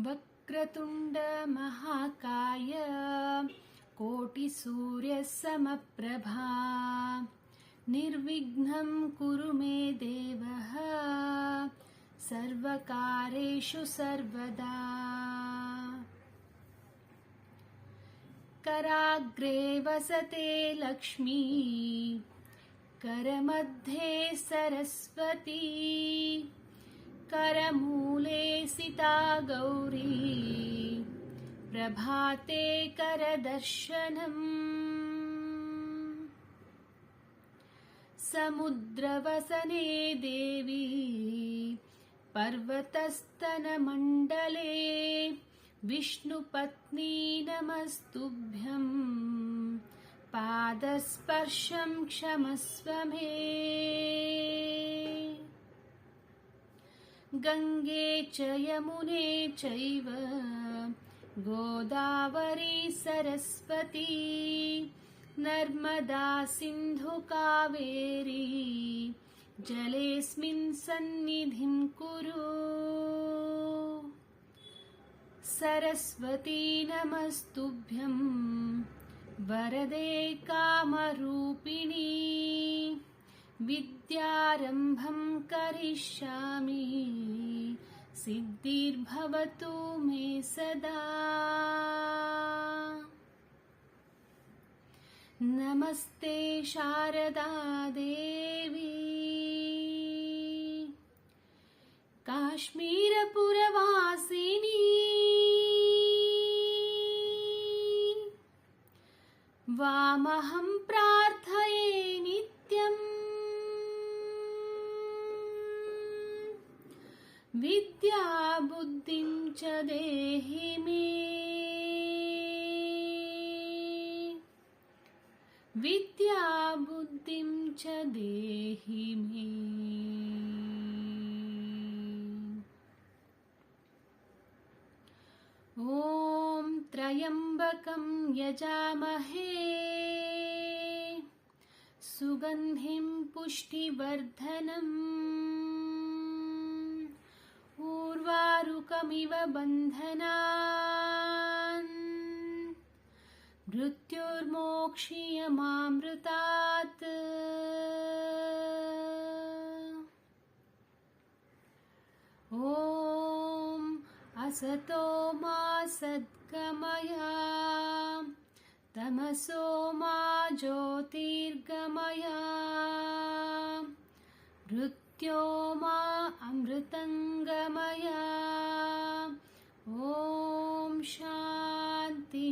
वक्रतुण्डमहाकाय कोटिसूर्यसमप्रभा। निर्विघ्नं कुरु मे देवः। सर्वकारेषु सर्वदा। कराग्रे वसते लक्ष्मी। करमध्ये सरस्वती करमूले सिता गौरी प्रभाते करदर्शनम्। समुद्रवसने देवी पर्वतस्तनमण्डले विष्णुपत्नी नमस्तुभ्यम्। पादस्पर्शं क्षमस्व मे। गङ्गे च यमुने चैव गोदावरी सरस्वती नर्मदा सिन्धुकावेरी जलेऽस्मिन् सन्निधिं कुरु। सरस्वती नमस्तुभ्यम् वरदे कामरूपिणी विद्यारम्भं करिष्यामि सिद्धिर्भवतु मे सदा। नमस्ते शारदा देवी। काश्मीरपुरवासिनी। वामहं प्रार्थये विद्याबुद्धिं च देहि मे। विद्याबुद्धिं च देहि मे। ॐ त्र्यम्बकं यजामहे। सुगन्धिं पुष्टिवर्धनम् बन्धनान्। मृत्युर्मोक्षीयमामृतात् ॐ असतो मा सद्गमया। तमसो मा ज्योतिर्गमया। मृत्यो मा अमृतङ्गमया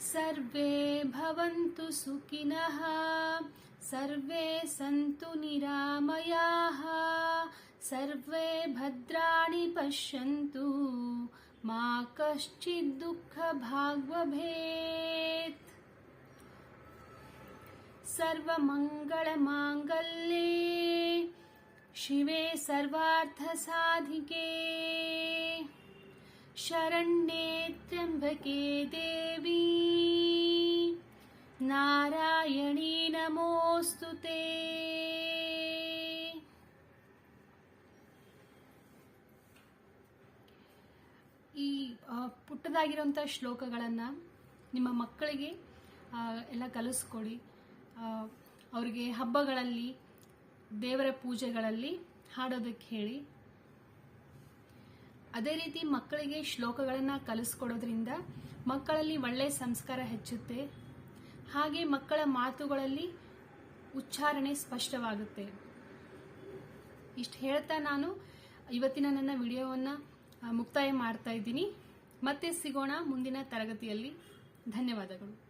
सर्वे भवन्तु सुखिनः सर्वे सन्तु निरामयाः सर्वे भद्राणि पश्यन्तु मा कश्चित् दुःखभाग् भवेत् सर्वमङ्गलमाङ्गल्ये शिवे सर्वार्थसाधिके शरण्ये त्र्यम्बके देवी नारायणी नमोऽस्तु ते ಈ ಆ, ಪುಟ್ಟದಾಗಿರೋಂಥ ಶ್ಲೋಕಗಳನ್ನು ನಿಮ್ಮ ಮಕ್ಕಳಿಗೆ ಆ, ಎಲ್ಲ ಕಲಿಸ್ಕೊಡಿ ಆ, ಅವರಿಗೆ ಹಬ್ಬಗಳಲ್ಲಿ ದೇವರ ಪೂಜೆಗಳಲ್ಲಿ ಹಾಡೋದಕ್ಕೆ ಹೇಳಿ ಅದೇ ರೀತಿ ಮಕ್ಕಳಿಗೆ ಶ್ಲೋಕಗಳನ್ನು ಕಲಿಸ್ಕೊಡೋದ್ರಿಂದ ಮಕ್ಕಳಲ್ಲಿ ಒಳ್ಳೆಯ ಸಂಸ್ಕಾರ ಹೆಚ್ಚುತ್ತೆ. ಹಾಗೆ ಮಕ್ಕಳ ಮಾತುಗಳಲ್ಲಿ ಉಚ್ಚಾರಣೆ ಸ್ಪಷ್ಟವಾಗುತ್ತೆ. ಇಷ್ಟು ಹೇಳ್ತಾ ನಾನು. ಇವತ್ತಿನ ನನ್ನ ವಿಡಿಯೋವನ್ನು ಮುಕ್ತಾಯ ಮಾಡ್ತಾ ಇದ್ದೀನಿ. ಮತ್ತೆ ಸಿಗೋಣ ಮುಂದಿನ ತರಗತಿಯಲ್ಲಿ. ಧನ್ಯವಾದಗಳು.